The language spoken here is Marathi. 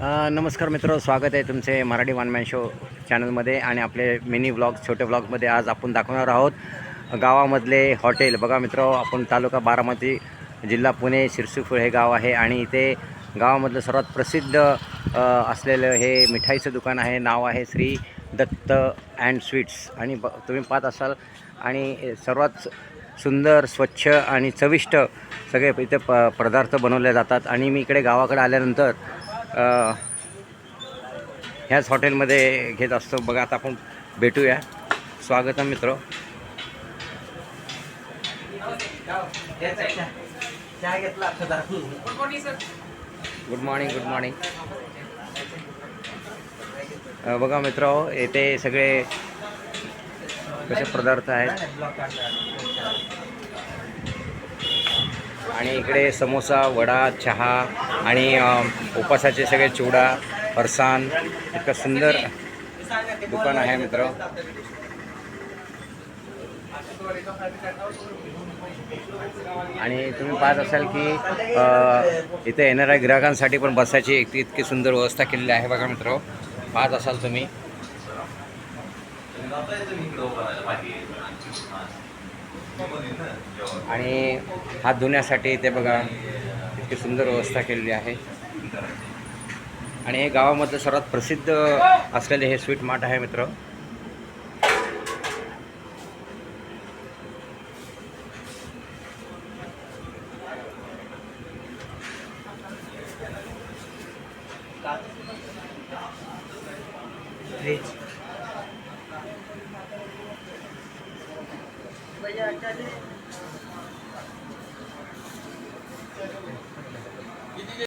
नमस्कार मित्र स्वागत आहे तुमचे मराठी वन मॅन शो चॅनलमध्ये आणि आपले मिनी ब्लॉग छोटे ब्लॉगमध्ये आज आपण दाखवणार आहोत गावामधले हॉटेल बघा मित्र आपण तालुका बारामती जिल्हा पुणे शिरसुफळ हे गाव आहे आणि इथे गावामधलं सर्वात प्रसिद्ध असलेलं हे मिठाईचं दुकान आहे. नाव आहे श्री दत्त अँड स्वीट्स आणि ब तुम्ही पाहत असाल आणि सर्वात सुंदर स्वच्छ आणि चविष्ट सगळे इथे प पदार्थ बनवले जातात. आणि मी इकडे गावाकडे आल्यानंतर ह्याच हॉटेलमध्ये घेत असतो. बघा आता आपण भेटूया. स्वागतम मित्र. गुड मॉर्निंग गुड मॉर्निंग बघा मित्र येथे सगळे कसे पदार्थ आहेत? आणि इकडे समोसा वडा चहा आणि उपासाचे सगळे चिवडा फरसान. इतकं सुंदर दुकान आहे मित्र. आणि तुम्ही पाहत असाल की इथे येणाऱ्या ग्राहकांसाठी पण बसायची एक इतकी सुंदर व्यवस्था केलेली आहे बघा मित्र. पाहत असाल तुम्ही. आणि हात धुण्यासाठी ते बघा इतकी सुंदर व्यवस्था केलेली आहे. आणि हे गावामधलं सर्वात प्रसिद्ध असलेले हे स्वीट मार्ट आहे मित्र. bây giờ cho đi.